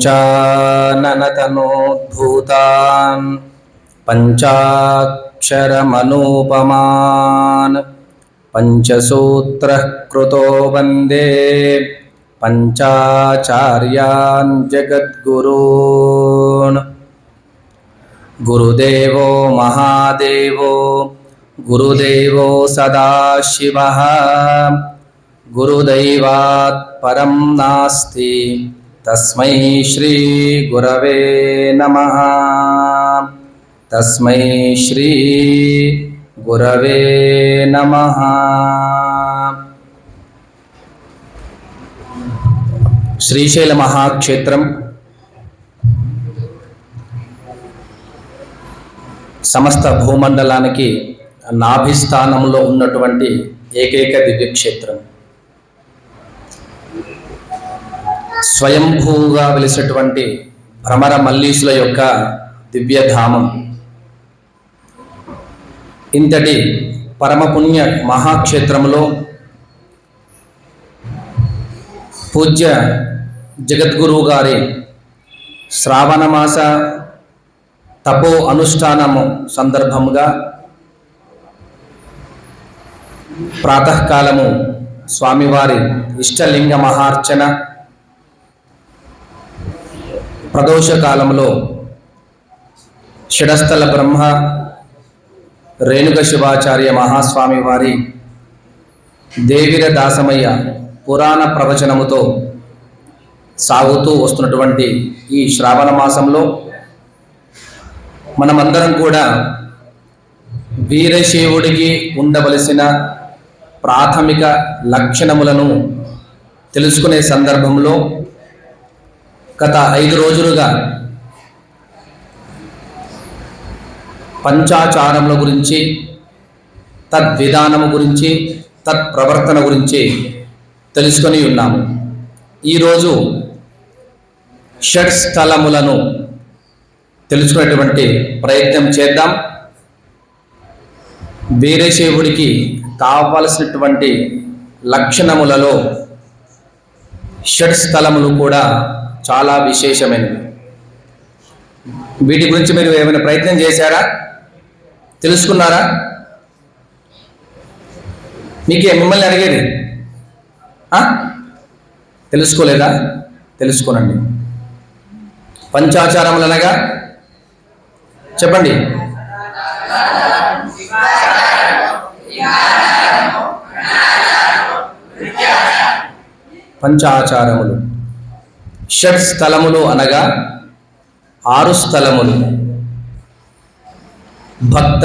पञ्चाननतनोद्भूतान् पञ्चाक्षरमनूपमान् पञ्चसूत्रः कृतो वन्दे पञ्चाचार्यान् जगद्गुरून्। गुरुदेवो महादेवो गुरुदेवो सदाशिवः गुरुदैवात् परं नास्ति తస్మై శ్రీ గురవే నమ. తస్మై శ్రీ గురవే నమ. శ్రీశైల మహాక్షేత్రం సమస్త భూమండలానికి నాభిస్థానంలో ఉన్నటువంటి ఏకైక దివ్యక్షేత్రం. స్వయంభూగా వెలిసినటువంటి భ్రమర మల్లీసుల యొక్క దివ్యధామం. ఇంతటి పరమపుణ్య మహాక్షేత్రంలో పూజ్య జగద్గురువు గారి శ్రావణమాస తపో అనుష్ఠానము సందర్భముగా ప్రాతకాలము స్వామివారి ఇష్టలింగ మహార్చన ప్రదోష కాలంలో షడస్థల బ్రహ్మ రేణుక శివాచార్య మహాస్వామి వారి దేవిర దాసమయ్య పురాణ ప్రవచనముతో సాగుతూ వస్తున్నటువంటి ఈ శ్రావణ మాసంలో మనమందరం కూడా వీరశైవుడికి ఉండవలసిన ప్రాథమిక లక్షణములను తెలుసుకునే సందర్భంలో గత ఐదు రోజులుగా పంచాచారముల గురించి తద్విధానము గురించి తత్ప్రవర్తన గురించి తెలుసుకొని ఉన్నాము. ఈరోజు షడ్ స్థలములను తెలుసుకునేటువంటి ప్రయత్నం చేద్దాం. వీరశైవుడికి కావలసినటువంటి లక్షణములలో షడ్ స్థలములు కూడా చాలా విశేషమైనవి వీటి గురించి మీరు ఏమైనా ప్రయత్నం చేశారా? తెలుసుకున్నారా? మీకే మిమ్మల్ని అడిగేది. తెలుసుకోలేదా? తెలుసుకోనండి. పంచాచారములు అనగా? చెప్పండి. పంచాచారములు. షట్ స్థలములు అనగా ఆరు స్థలములు. భక్త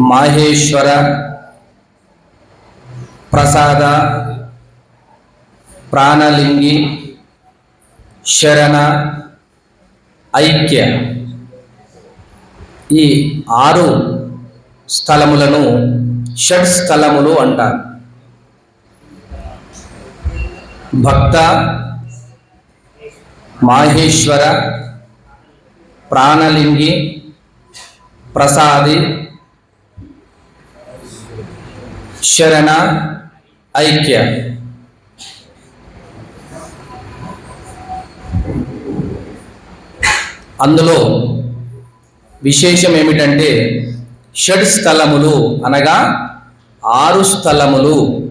మాహేశ్వర ప్రసాద ప్రాణలింగి శరణ ఐక్య. ఈ ఆరు స్థలములను షడ్ స్థలములు అంటారు. భక్త మాహేశ్వర ప్రాణలింగి ప్రసాది శరణ ఐక్య. అందులో విశేషం ఏమిటంటే షడ్ స్థలములు అనగా ఆరు స్థలములు.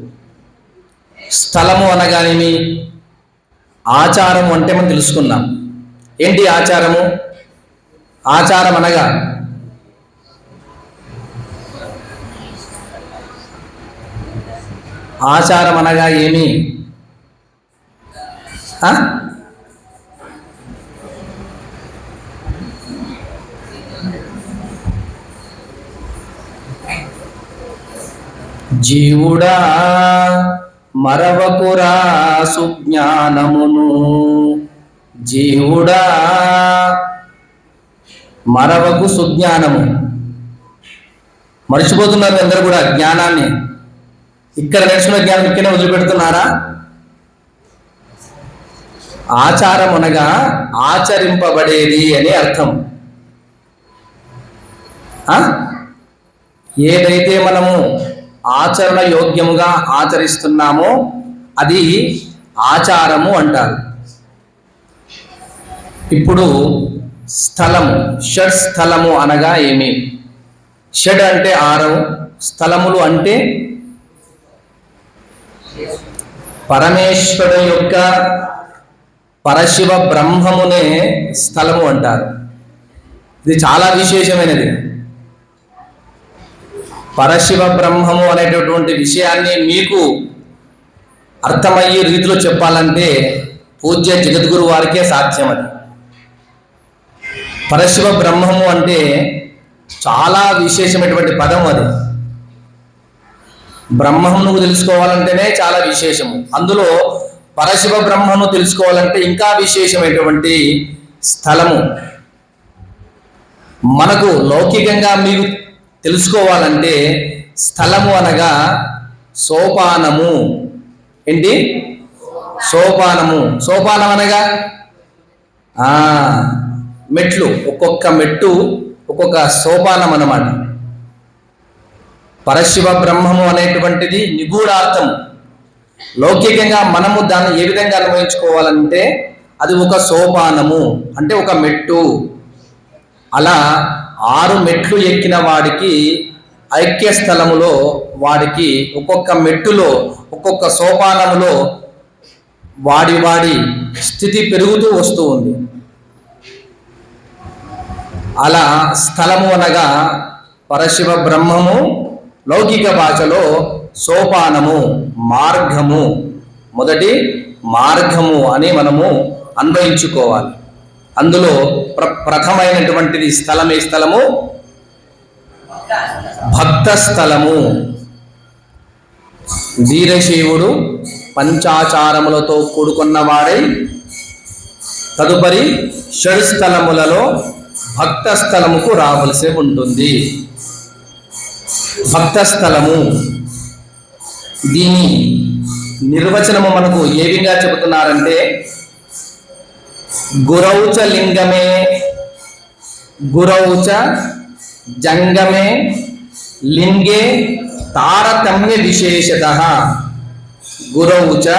స్థలము అనగానేమి? ఆచారము అంటే మనం తెలుసుకున్నాం ఏంటి ఆచారము? ఆచారం అనగా? ఆచారం అనగా ఏమి? జీవుడా మరవకురా సుజ్ఞానమును జీవుడా మరవకు సుజ్ఞానము. మర్చిపోతున్నారు అందరూ కూడా జ్ఞానాన్ని. ఇక్కడ నేర్చుకున్న జ్ఞానం ఇక్కడే వదిలిపెడుతున్నారా? ఆచారం అనగా ఆచరింపబడేది అని అర్థం. ఏదైతే మనము ఆచరణ యోగ్యముగా ఆచరిస్తున్నామో అది ఆచారము అంటారు. ఇప్పుడు స్థలము షడ్ స్థలము అనగా ఏమి? షడ్ అంటే ఆరవు స్థలములు అంటే పరమేశ్వరు యొక్క పరశివ బ్రహ్మమునే స్థలము అంటారు. ఇది చాలా విశేషమైనది. పరశివ బ్రహ్మము అనేటటువంటి విషయాన్ని మీకు అర్థమయ్యే రీతిలో చెప్పాలంటే పూజ్య జగద్గురు వారికే సాధ్యం అది. పరశివ బ్రహ్మము అంటే చాలా విశేషమైనటువంటి పదం అది. బ్రహ్మమును తెలుసుకోవాలంటేనే చాలా విశేషము. అందులో పరశివ బ్రహ్మను తెలుసుకోవాలంటే ఇంకా విశేషమైనటువంటి స్థలము. మనకు లౌకికంగా మీకు తెలుసుకోవాలంటే స్థలము అనగా సోపానము. ఏంటి? సోపానము. సోపానం అనగా? మెట్లు. ఒక్కొక్క మెట్టు ఒక్కొక్క సోపానం అన్నమాట. పరశివ బ్రహ్మము అనేటువంటిది నిగూఢార్థం లౌకికంగా మనము దాన్ని ఏ విధంగా అనుభవించుకోవాలంటే అది ఒక సోపానము. అంటే ఒక మెట్టు. అలా ఆరు మెట్లు ఎక్కిన వాడికి ఐక్య స్థలములో వాడికి ఒక్కొక్క మెట్టులో ఒక్కొక్క సోపానములో వాడి వాడి స్థితి పెరుగుతూ వస్తూ ఉంది. అలా స్థలము అనగా పరశివ బ్రహ్మము లౌకిక భాషలో సోపానము మార్గము. మొదటి మార్గము అని మనము అన్వయించుకోవాలి. అందులో ప్ర ప్రథమైనటువంటిది స్థలమే స్థలము? భక్త స్థలము. వీరశైవుడు పంచాచారములతో కూడుకున్నవాడై తదుపరి షడ్ స్థలములలో భక్త స్థలముకు రావలసి ఉంటుంది. భక్త స్థలము. దీని నిర్వచనము మనకు ఏ విధంగా చెబుతున్నారంటే గురౌచ లింగమే గురౌచ జంగమే లింగే తారతమ్య విశేషత. గురౌచ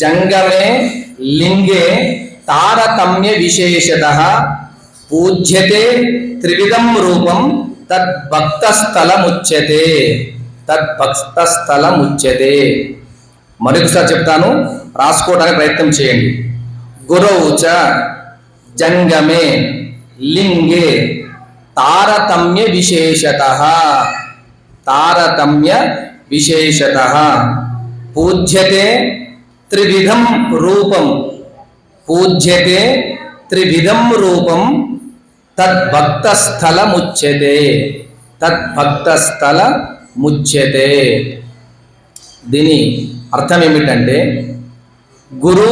జంగమే లింగే తారతమ్య విశేషత. పూజ్యతే త్రివిధం రూపం తద్భక్తస్థలముచ్యతే తద్భక్తస్థలముచ్యతే. మరొకసారి చెప్తాను రాసుకోవడానికి ప్రయత్నం చేయండి. గురౌచ జంగమే లింగే తారతమ్య విశేషత తారతమ్య విశేషత పూజ్యతే త్రివిధం రూపం పూజ్యతే త్రివిధం రూపం తద్భక్తస్థలముచ్యతే తద్భక్తస్థలముచ్యతే దీని అర్థం ఏమిటంటే గురు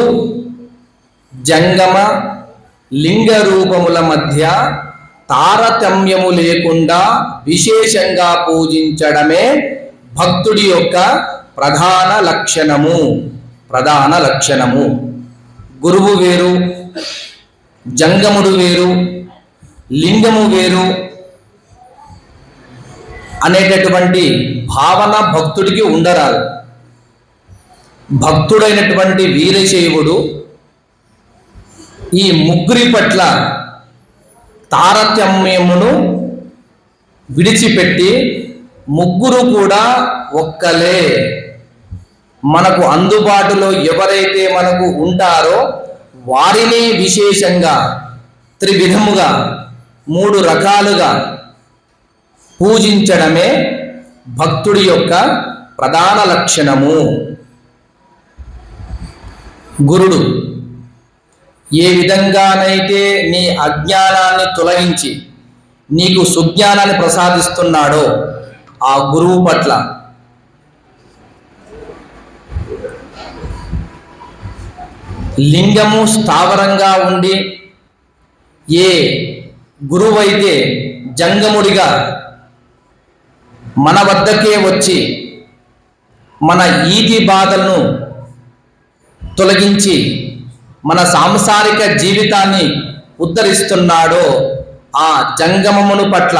జంగమ లింగ రూపముల మధ్య తారతమ్యము లేకుండా విశేషంగా పూజించడమే భక్తుడి యొక్క ప్రధాన లక్షణము. ప్రధాన లక్షణము. గురువు వేరు జంగముడు వేరు లింగము వేరు అనేటటువంటి భావన భక్తుడికి ఉండరాదు. భక్తుడైనటువంటి వీరశైవుడు ఈ ముగ్గురి పట్ల తారతమ్యమును విడిచిపెట్టి ముగ్గురు కూడా ఒక్కలే. మనకు అందుబాటులో ఎవరైతే మనకు ఉంటారో వారినే విశేషంగా త్రివిధముగా మూడు రకాలుగా పూజించడమే భక్తుడి యొక్క ప్రధాన లక్షణము. గురుడు ఏ విధంగానైతే నీ అజ్ఞానాన్ని తొలగించి నీకు సుజ్ఞానాన్ని ప్రసాదిస్తున్నాడో ఆ గురువు పట్ల. లింగము స్థావరంగా ఉండి ఏ గురువైతే జంగముడిగా మన వద్దకే వచ్చి మన ఈతి బాధలను తొలగించి మన సాంసారిక జీవితాన్ని ఉద్ధరిస్తున్నాడో ఆ జంగమమును పట్ల.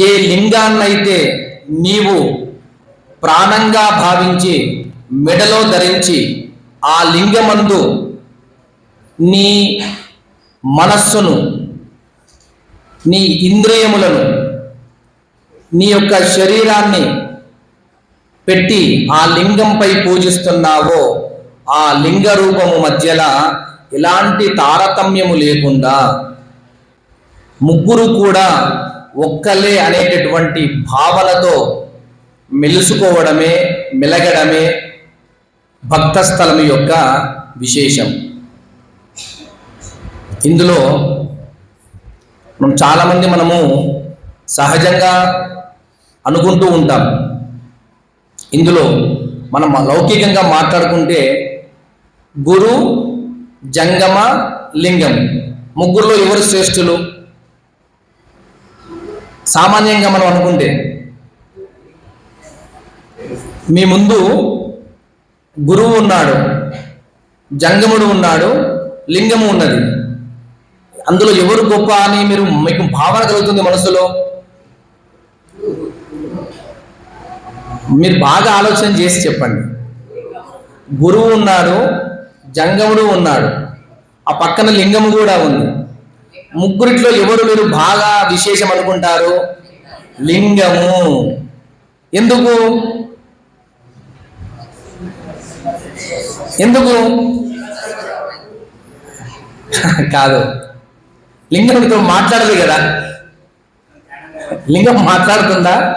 ఏ లింగాన్నైతే నీవు ప్రాణంగా భావించి మెడలో ధరించి ఆ లింగమందు నీ మనస్సును నీ ఇంద్రియములను నీ యొక్క శరీరాన్ని పెట్టి ఆ లింగంపై పూజిస్తున్నావో ఆ లింగ రూపము మధ్యలో ఎలాంటి తారతమ్యము లేకుండా ముగ్గురు కూడా ఒక్కలే అనేటటువంటి భావనతో మెలుసుకోవడమే మెలగడమే భక్తస్థలం యొక్క విశేషం. ఇందులో మనం చాలామంది మనము సహజంగా అనుకుంటూ ఉంటాం. ఇందులో మనం లౌకికంగా మాట్లాడుకుంటే గురు జంగమ లింగం. ముగ్గురులో ఎవరు శ్రేష్ఠులు? సామాన్యంగా మనం అనుకుంటే మీ ముందు గురువు ఉన్నాడు జంగముడు ఉన్నాడు లింగము ఉన్నది. అందులో ఎవరు గొప్ప అని మీరు మీకు భావన కలుగుతుంది మనసులో? మీరు బాగా ఆలోచన చేసి చెప్పండి. గురువు ఉన్నాడు జంగముడు ఉన్నాడు. ఆ పక్కన లింగము కూడా ఉంది. ముగ్గురిట్లో ఎవరు మీరు బాగా విశేషం అనుకుంటారు? లింగము. ఎందుకు? ఎందుకు? కాదు. లింగంతో మాట్లాడదు కదా. లింగం మాట్లాడుతుందా?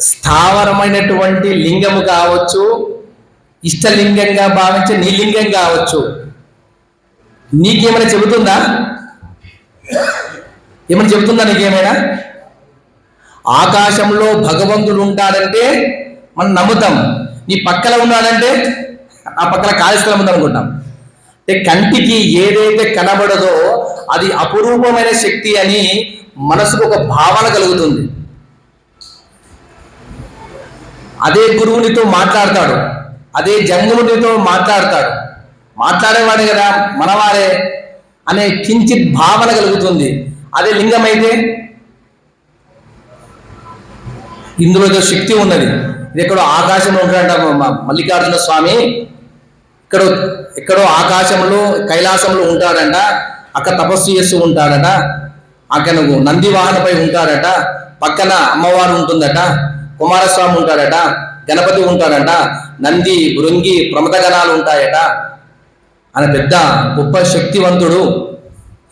స్థావరమైనటువంటి లింగము కావచ్చు ఇష్టలింగంగా భావించే నీ లింగం కావచ్చు. నీకేమైనా చెబుతుందా? ఏమైనా చెబుతుందా నీకేమైనా? ఆకాశంలో భగవంతుడు ఉంటాడంటే మనం నమ్ముతాం. నీ పక్కన ఉన్నాడంటే ఆ పక్కన కాళేశ్వరం ఉందనుకుంటాం. అంటే కంటికి ఏదైతే కనబడదో అది అపురూపమైన శక్తి అని మనసుకు ఒక భావన కలుగుతుంది. అదే గురువునితో మాట్లాడతాడు. అదే జంగమునితో మాట్లాడతాడు. మాట్లాడేవాడే కదా మనవారే అనే కించిత్ భావన కలుగుతుంది. అదే లింగం అయితే ఇందులో ఏదో శక్తి ఉన్నది. ఇది ఎక్కడో ఆకాశంలో ఉంటాడంట మల్లికార్జున స్వామి. ఇక్కడ ఎక్కడో ఆకాశంలో కైలాసంలో ఉంటాడంట. అక్కడ తపస్సు చేస్తూ ఉంటాడట. అక్కడ నంది వాహనపై ఉంటాడట. పక్కన అమ్మవారు ఉంటుందట. కుమారస్వామి ఉంటాడట. గణపతి ఉంటాడట నంది భృంగి ప్రమదగణాలు ఉంటాయట. ఆయన పెద్ద గొప్ప శక్తివంతుడు.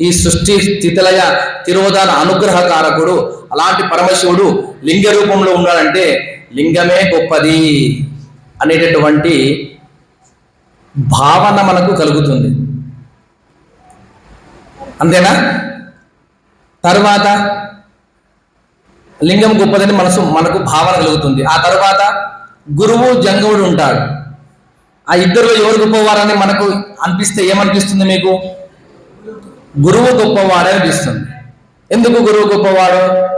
ఈ సృష్టి స్థితిలయ తిరోధాన అనుగ్రహకారకుడు అలాంటి పరమశివుడు లింగ రూపంలో ఉన్నాడంటే లింగమే గొప్పది అనేటటువంటి భావన మనకు కలుగుతుంది. అంతేనా? తర్వాత లింగం గొప్పదని మనసు మనకు భావన కలుగుతుంది. ఆ తర్వాత గురువు జంగముడు ఉంటాడు. ఆ ఇద్దరులో ఎవరు గొప్పవారని మనకు అనిపిస్తే ఏమనిపిస్తుంది మీకు? గురువు గొప్పవాడే అనిపిస్తుంది. ఎందుకు గురువు గొప్పవాడు?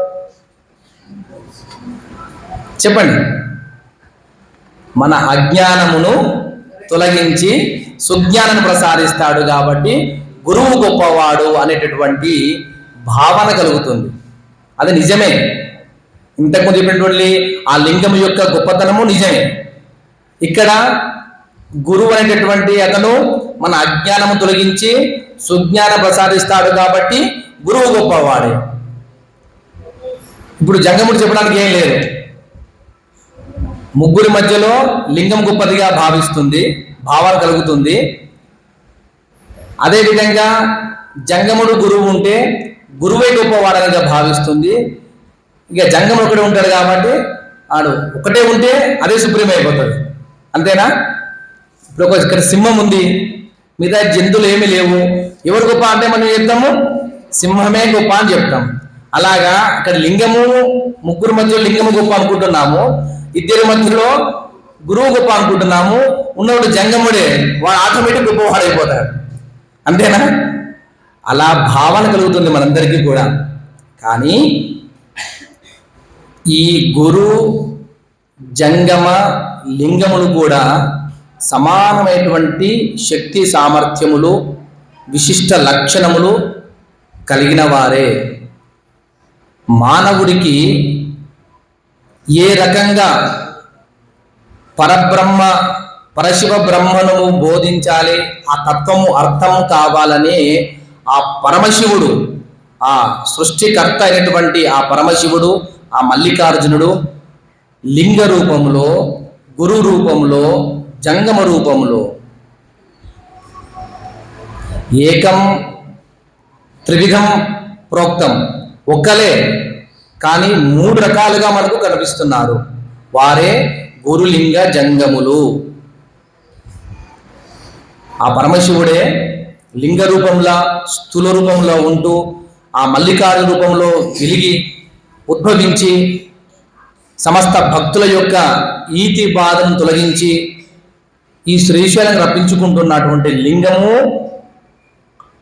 చెప్పండి. మన అజ్ఞానమును తొలగించి సుజ్ఞానాన్ని ప్రసాదిస్తాడు కాబట్టి గురువు గొప్పవాడు అనేటటువంటి భావన కలుగుతుంది. అది నిజమే. ఇంతకుముందు చెప్పినటువంటి ఆ లింగం యొక్క గొప్పతనము నిజమే. ఇక్కడ గురువు అనేటటువంటి అతను మన అజ్ఞానము తొలగించి సుజ్ఞాన ప్రసాదిస్తాడు కాబట్టి గురువు గొప్పవాడే. ఇప్పుడు జంగముడు చెప్పడానికి ఏం లేదు. ముగ్గురి మధ్యలో లింగం గొప్పదిగా భావిస్తుంది భావాలు కలుగుతుంది. అదేవిధంగా జంగముడు గురువు ఉంటే గురువే గొప్పవాడనిగా భావిస్తుంది. ఇక జంగం ఒకటే ఉంటాడు కాబట్టి ఆడు ఒకటే ఉంటే అదే సుప్రీం అయిపోతుంది. అంతేనా? ఇప్పుడు ఒక ఇక్కడ సింహం ఉంది. మిగతా జంతువులు ఏమీ లేవు. ఎవరు గొప్ప అంటే మనం చెప్తాము? సింహమే గొప్ప అని చెప్తాం. అలాగా ఇక్కడ లింగము ముగ్గురు మధ్యలో లింగము గొప్ప అనుకుంటున్నాము. ఇద్దరి మధ్యలో గురువు గొప్ప అనుకుంటున్నాము. ఉన్నవాడు జంగముడే. వాడు ఆటోమేటిక్ గొప్పవాడు అయిపోతాడు. అంతేనా? అలా భావన కలుగుతుంది మనందరికీ కూడా. కానీ ఈ గురు జంగమ లింగములు కూడా సమానమైనటువంటి శక్తి సామర్థ్యములు విశిష్ట లక్షణములు కలిగిన వారే. మానవుడికి ఏ రకంగా పరబ్రహ్మ పరశివ బ్రహ్మను బోధించాలి ఆ తత్వము అర్థం కావాలని ఆ పరమశివుడు ఆ సృష్టికర్త అయినటువంటి ఆ పరమశివుడు ఆ మల్లికార్జునుడు లింగ రూపంలో గురు రూపంలో జంగమ రూపంలో ఏకం త్రివిధం ప్రోక్తం. ఒక్కలే కానీ మూడు రకాలుగా మనకు కనిపిస్తున్నారు. వారే గురులింగ జంగములు. ఆ పరమశివుడే లింగ రూపంలో స్థూల రూపంలో ఉంటూ ఆ మల్లికార్జున రూపంలో వెలిగి ఉద్భవించి సమస్త భక్తుల యొక్క ఈతి బాధను తొలగించి ఈ శ్రీశైలం రప్పించుకుంటున్నటువంటి లింగము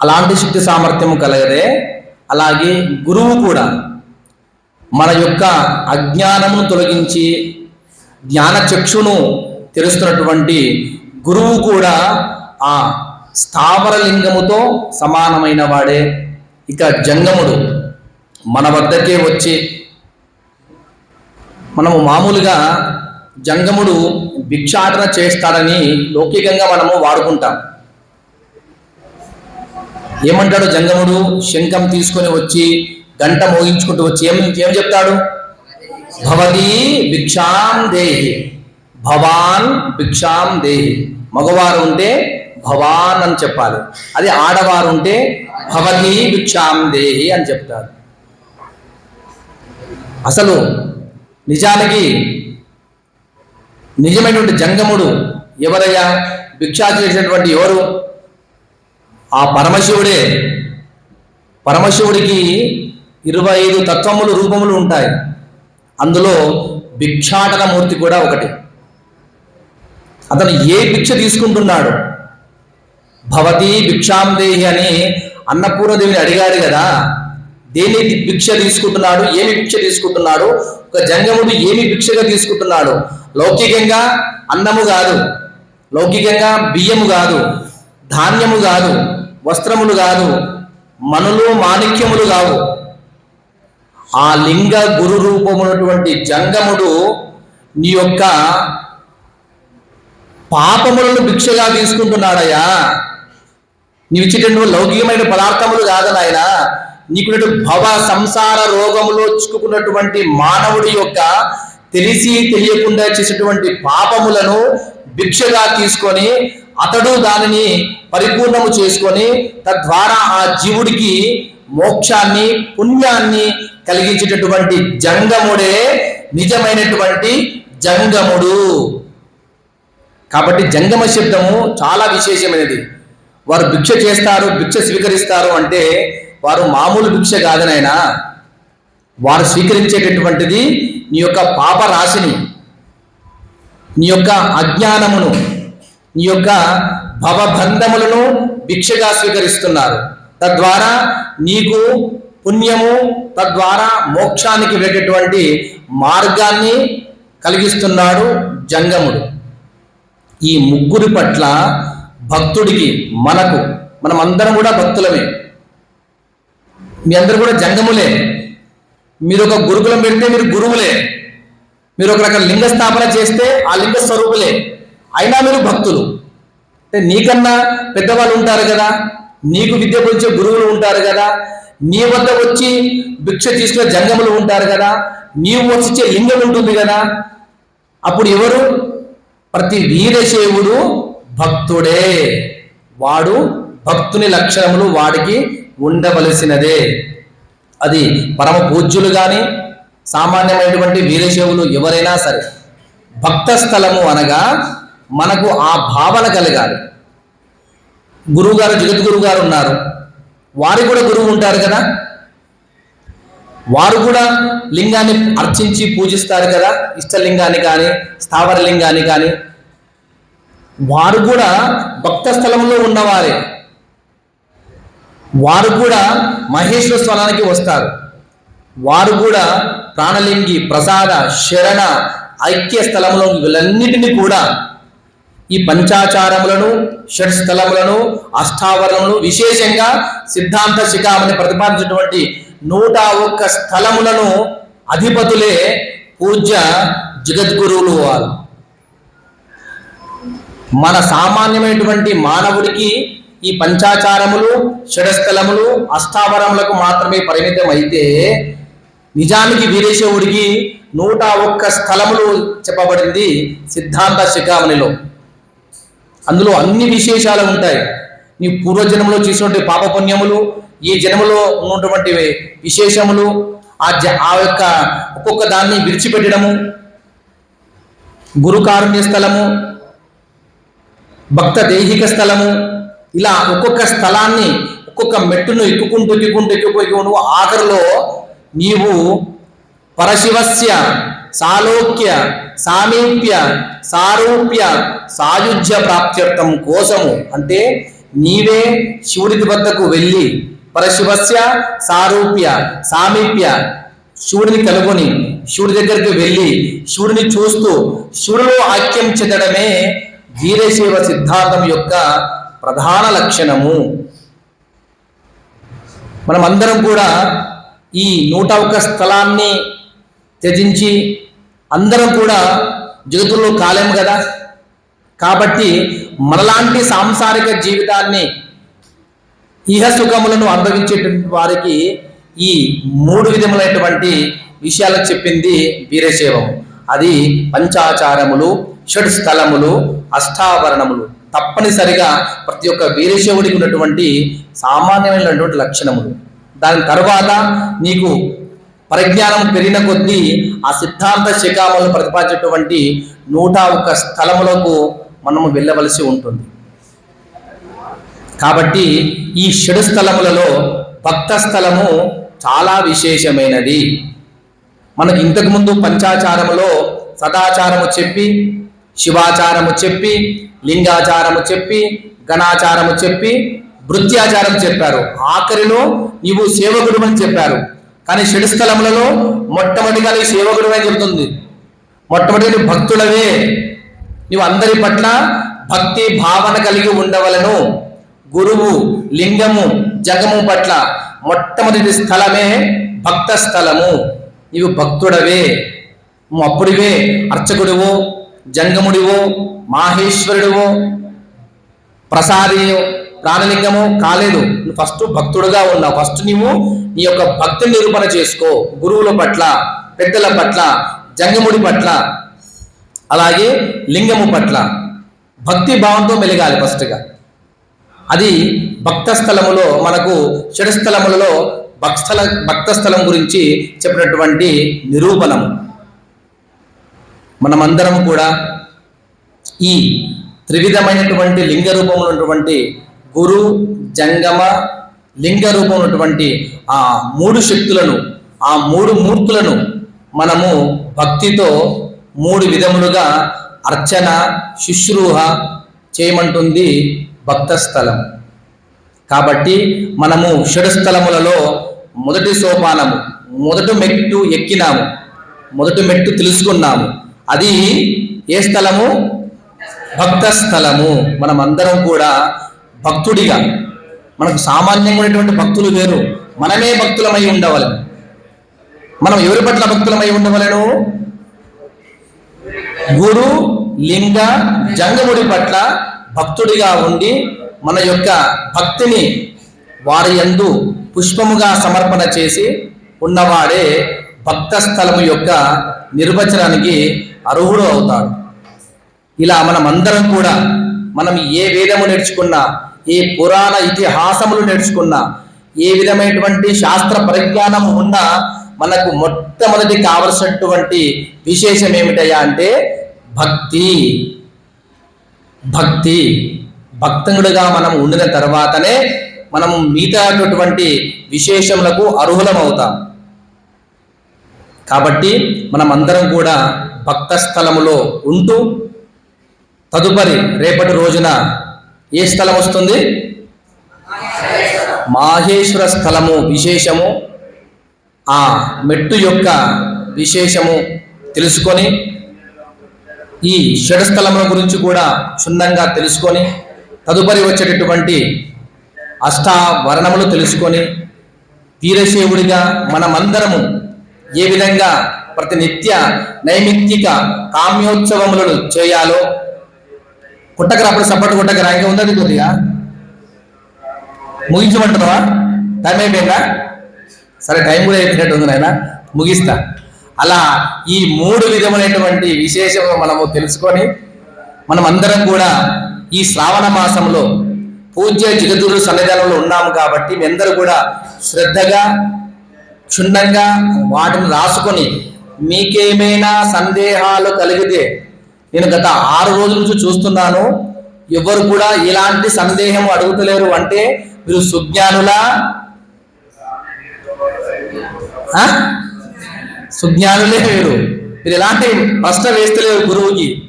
అలాంటి శక్తి సామర్థ్యము కలగదే. అలాగే గురువు కూడా మన యొక్క అజ్ఞానమును తొలగించి జ్ఞానచక్షును తెరుస్తున్నటువంటి గురువు కూడా ఆ స్థావర లింగముతో సమానమైన వాడే. ఇక జంగముడు మన వద్దకే వచ్చి మనము మామూలుగా జంగముడు భిక్షాటన చేస్తాడని లౌకికంగా మనము వాడుకుంటాం. ఏమంటాడు జంగముడు? శంఖం తీసుకొని వచ్చి గంట మోగించుకుంటూ వచ్చి ఏం ఏం చెప్తాడు? భవతి భిక్షాం దేహి భవాన్ భిక్షాం దేహి. మగవారు ఉంటే భవాన్ అని చెప్పాలి. అది ఆడవారు ఉంటే భవతి భిక్షాం దేహి అని చెప్తారు. అసలు నిజానికి నిజమైనటువంటి జంగముడు ఎవరయ్యా? భిక్షా చేసినటువంటి ఎవరు? ఆ పరమశివుడే. పరమశివుడికి ఇరవై ఐదు తత్వములు రూపములు ఉంటాయి. అందులో భిక్షాటన మూర్తి కూడా ఒకటి. అతను ఏ భిక్ష తీసుకుంటున్నాడు? భవతి భిక్షాం దేహి అని అన్నపూర్ణదేవిని అడిగాడు కదా. దేని భిక్ష తీసుకుంటున్నాడు? ఏమి భిక్ష తీసుకుంటున్నాడు? ఒక జంగముడు ఏమి భిక్షగా తీసుకుంటున్నాడు? లౌకికంగా అన్నము కాదు. లౌకికంగా బియ్యము కాదు. ధాన్యము కాదు. వస్త్రములు కాదు. మనులు మాణిక్యములు కావు. ఆ లింగ గురు రూపమునటువంటి జంగముడు నీ యొక్క పాపములను భిక్షగా తీసుకుంటున్నాడయ్యా. నీవు ఇచ్చేటటువంటి లౌకికమైన పదార్థములు కాదు నాయనా. నీకున్నట్టు భవ సంసార రోగములో చిక్కుకున్నటువంటి మానవుడి యొక్క తెలిసి తెలియకుండా చేసినటువంటి పాపములను భిక్షగా తీసుకొని అతడు దానిని పరిపూర్ణము చేసుకొని తద్వారా ఆ జీవుడికి మోక్షాన్ని పుణ్యాన్ని కలిగించేటటువంటి జంగముడే నిజమైనటువంటి జంగముడు. కాబట్టి జంగమ శబ్దము చాలా విశేషమైనది. వారు భిక్ష చేస్తారు భిక్ష స్వీకరిస్తారు అంటే వారు మామూలు భిక్ష కాదనైనా వారు స్వీకరించేటటువంటిది నీ యొక్క పాప రాశిని నీ యొక్క అజ్ఞానమును నీ యొక్క భవబంధములను భిక్షగా స్వీకరిస్తున్నారు. తద్వారా నీకు పుణ్యము తద్వారా మోక్షానికి వెళ్ళేటటువంటి మార్గాన్ని కలిగిస్తున్నాడు జంగముడు. ఈ ముగ్గురి పట్ల భక్తుడికి మనకు మనం అందరం కూడా భక్తులమే. మీ అందరూ కూడా జంగములే. మీరు ఒక గురుకులం పెడితే మీరు గురువులే. మీరు ఒక రకం లింగ స్థాపన చేస్తే ఆ లింగ స్వరూపులే. అయినా మీరు భక్తులు. అంటే నీకన్నా పెద్దవాళ్ళు ఉంటారు కదా. నీకు విద్య పొందే గురువులు ఉంటారు కదా. నీ వద్ద వచ్చి భిక్ష తీసుకునే జంగములు ఉంటారు కదా. నీవు వచ్చిచ్చే లింగం ఉంటుంది కదా. అప్పుడు ఎవరు? ప్రతి వీరశైవుడు భక్తుడే. వాడు భక్తుని లక్షణములు వాడికి ఉండవలసినదే. అది పరమ పూజ్యులు కానీ సామాన్యమైనటువంటి వీరశేవులు ఎవరైనా సరే భక్త స్థలము అనగా మనకు ఆ భావన కలగాలి. గురువుగారు జగద్గురువు గారు ఉన్నారు. వారు కూడా గురువు ఉంటారు కదా? వారు కూడా లింగాన్ని అర్చించి పూజిస్తారు కదా? ఇష్టలింగాన్ని కానీ స్థావర లింగాన్ని కానీ. వారు కూడా భక్త స్థలంలో ఉన్నవారే. వారు కూడా మహేశ్వర స్థలానికి వస్తారు. వారు కూడా ప్రాణలింగి ప్రసాద శరణ ఐక్య స్థలంలో వీళ్ళన్నిటినీ కూడా ఈ పంచాచారములను షడ్ స్థలములను అష్టావరములను విశేషంగా సిద్ధాంత శిఖామని ప్రతిపాదించినటువంటి నూట ఒక్క స్థలములను అధిపతులే పూజ్య జగద్గురువులు వారు. మన సామాన్యమైనటువంటి మానవుడికి ఈ పంచాచారములు షడస్థలములు అష్టావరములకు మాత్రమే పరిమితం అయితే నిజానికి వీరేశవుడికి నూట ఒక్క స్థలములు చెప్పబడింది సిద్ధాంత శిఖామణిలో అందులో అన్ని విశేషాలు ఉంటాయి. నీ పూర్వజన్మలో చేసినటువంటి పాపపుణ్యములు ఈ జన్మలో ఉన్నటువంటి విశేషములు ఆ జ ఆ యొక్క ఒక్కొక్క దాన్ని విడిచిపెట్టడము గురుకారుణ్య స్థలము భక్త దైహిక స్థలము ఇలా ఒక్కొక్క స్థలాన్ని ఒక్కొక్క మెట్టును ఎక్కుకుంటూ ఎక్కుకుంటూ ఎక్కుకుంటూ ఆఖరిలో నీవు పరశివస్య సాలోక్య సామీప్య సారూప్య సాయుధ్య ప్రాప్త్యర్థం కోసము. అంటే నీవే శివుడి వద్దకు వెళ్ళి పరశివస్య సారూప్య సామీప్య శివుడిని కనుగొని శివుడి దగ్గరికి వెళ్ళి శివుడిని చూస్తూ శివుడిలో ఐక్యం చెందడమే వీరశైవ సిద్ధాంతం యొక్క ప్రధాన లక్షణము. మనమందరం కూడా ఈ నూట ఒక్క స్థలాన్ని త్యజించి అందరం కూడా జగతుల్లో కాలేము కదా. కాబట్టి మనలాంటి సాంసారిక జీవితాన్ని ఇహ సుఖములను అనుభవించేటువంటి వారికి ఈ మూడు విధములైనటువంటి విషయాలు చెప్పింది వీరశైవం. అది పంచాచారములు షడ్ స్థలములు అష్టావరణములు. తప్పనిసరిగా ప్రతి ఒక్క వీరశివుడికి ఉన్నటువంటి సామాన్యమైనటువంటి లక్షణములు. దాని తర్వాత నీకు పరిజ్ఞానం పెరిగిన కొద్దీ ఆ సిద్ధాంత శిఖాములను ప్రతిపాదించేటువంటి నూట ఒక్క స్థలములకు మనము వెళ్ళవలసి ఉంటుంది. కాబట్టి ఈ షడు స్థలములలో భక్త స్థలము చాలా విశేషమైనది. మనకి ఇంతకుముందు పంచాచారములో సదాచారము చెప్పి శివాచారము చెప్పి లింగాచారము చెప్పి గణాచారము చెప్పి భృత్యాచారం చెప్పారు. ఆఖరిలో నీవు సేవకుడు అని చెప్పారు. కానీ షడు స్థలములలో మొట్టమొదటిగా నీ సేవకుడు అని చెబుతుంది మొట్టమొదటి నీ భక్తుడవే నీవు అందరి పట్ల భక్తి భావన కలిగి ఉండవలను. గురువు లింగము జగము పట్ల మొట్టమొదటి స్థలమే భక్త స్థలము. నీవు భక్తుడవే. అప్పుడివే అర్చకుడివో జంగముడివో మాహేశ్వరుడివో ప్రసాది ప్రాణలింగము కాలేదు. నువ్వు ఫస్ట్ భక్తుడుగా ఉన్నావు. ఫస్ట్ నీవు నీ యొక్క భక్తి నిరూపణ చేసుకో. గురువుల పట్ల పెద్దల పట్ల జంగముడి పట్ల అలాగే లింగము పట్ల. భక్తి భావంతో మెలగాలి ఫస్ట్గా. అది భక్త స్థలములో మనకు షడ్ స్థలములలో భక్స్థల భక్త స్థలం గురించి చెప్పినటువంటి నిరూపణము. మనమందరం కూడా ఈ త్రివిధమైనటువంటి లింగ రూపంలో ఉన్నటువంటి గురు జంగమ లింగ రూపం ఉన్నటువంటి ఆ మూడు శక్తులను ఆ మూడు మూర్తులను మనము భక్తితో మూడు విధములుగా అర్చన శుశ్రూహ చేయమంటుంది భక్త స్థలం. కాబట్టి మనము షడు స్థలములలో మొదటి సోపానము మొదటి మెట్టు ఎక్కినాము మొదటి మెట్టు తెలుసుకున్నాము. అది ఏ స్థలము? భక్త స్థలము మనం అందరం కూడా భక్తుడిగా. మనకు సామాన్యంగా ఉన్నటువంటి భక్తులు వేరు. మనమే భక్తులమై ఉండవలను. మనం ఎవరి పట్ల భక్తులమై ఉండవలను? గురు లింగ జంగముడి పట్ల భక్తుడిగా ఉండి మన యొక్క భక్తిని వారి ఎందు పుష్పముగా సమర్పణ చేసి ఉన్నవాడే భక్త స్థలము యొక్క నిర్వచనానికి అర్హుడు అవుతాడు. ఇలా మనం అందరం కూడా మనం ఏ వేదము నేర్చుకున్నా ఏ పురాణ ఇతిహాసములు నేర్చుకున్నా ఏ విధమైనటువంటి శాస్త్ర పరిజ్ఞానం ఉన్నా మనకు మొట్టమొదటి కావలసినటువంటి విశేషం ఏమిటయ్యా అంటే భక్తి. భక్తి. భక్తుడుగా మనం ఉండిన తర్వాతనే మనం మిగతాటువంటి విశేషములకు అర్హులం అవుతాం కాబట్టి మనం అందరం కూడా భక్త స్థలములో ఉంటూ తదుపరి రేపటి రోజున ఏ స్థలం వస్తుంది? మాహేశ్వర స్థలము విశేషము. ఆ మెట్టు యొక్క విశేషము తెలుసుకొని ఈ షడ్ స్థలముల గురించి కూడా క్షుణ్ణంగా తెలుసుకొని తదుపరి వచ్చేటటువంటి అష్టావరణములు తెలుసుకొని వీరశైవుడిగా మనమందరము ఏ విధంగా ప్రతి నిత్య నైమిత్తిక కామ్యోత్సవములను చేయాలో? కుట్టకరా అప్పుడు సపోర్ట్ కుట్టకరా ఇంకా ఉందండి కొద్దిగా? ముగించమంటున్నావా? టైం అయిపోయిందా? సరే టైం కూడా అయిపోయినట్టు ఉంది నాయన. ముగిస్తా. అలా ఈ మూడు విధములైనటువంటి విశేషము మనము తెలుసుకొని మనం అందరం కూడా ఈ శ్రావణ మాసంలో పూజ్య జగదురు సన్నిధానంలో ఉన్నాము కాబట్టి మీ అందరూ కూడా శ్రద్ధగా క్షుణ్ణంగా వాటిని రాసుకొని మీకేమైనా సందేహాలు కలిగితే నేను గత ఆరు రోజుల నుంచి చూస్తున్నాను. ఎవరు కూడా ఇలాంటి సందేహం అడుగుతలేరు అంటే మీరు సుజ్ఞానులా? సుజ్ఞానులే మీరు. మీరు ఎలాంటి ప్రశ్న వేస్తలేరు గురువుకి.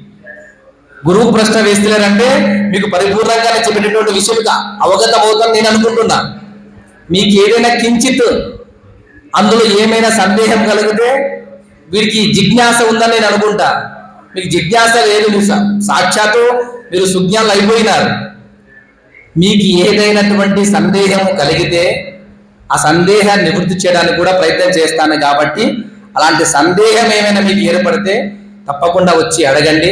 గురువు ప్రశ్న వేస్తలేరంటే మీకు పరిపూర్ణంగా నేను చెప్పేటటువంటి విషయం అవగతం అవుతాను నేను అనుకుంటున్నా. మీకు ఏదైనా కించిత్ అందులో ఏమైనా సందేహం కలిగితే వీరికి జిజ్ఞాస ఉందని నేను అనుకుంటా. మీకు జిజ్ఞాస లేదు మీరు సాక్షాత్తు మీరు సుజ్ఞానులు అయిపోయినారు. మీకు ఏదైనటువంటి సందేహం కలిగితే ఆ సందేహాన్ని నివృత్తి చేయడానికి కూడా ప్రయత్నం చేస్తాను కాబట్టి అలాంటి సందేహం ఏమైనా మీకు ఏర్పడితే తప్పకుండా వచ్చి అడగండి.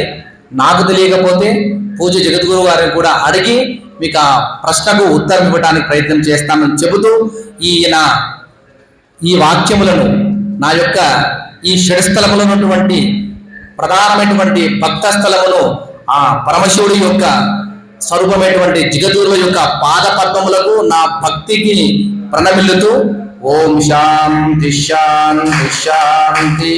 నాకు తెలియకపోతే పూజ జగద్గురు గారిని కూడా అడిగి మీకు ఆ ప్రశ్నకు ఉత్తరం ఇవ్వడానికి ప్రయత్నం చేస్తానని చెబుతూ ఈయన ఈ వాక్యములను నా యొక్క ఈ షడ్స్థలములో ఉన్నటువంటి ప్రధానమైనటువంటి భక్త స్థలములో ఆ పరమశివుడి యొక్క స్వరూపమైనటువంటి జిగదూరుల యొక్క పాద పద్మములకు నా భక్తికి ప్రణమిల్లుతూ ఓం శాంతి శాంతి శాంతి.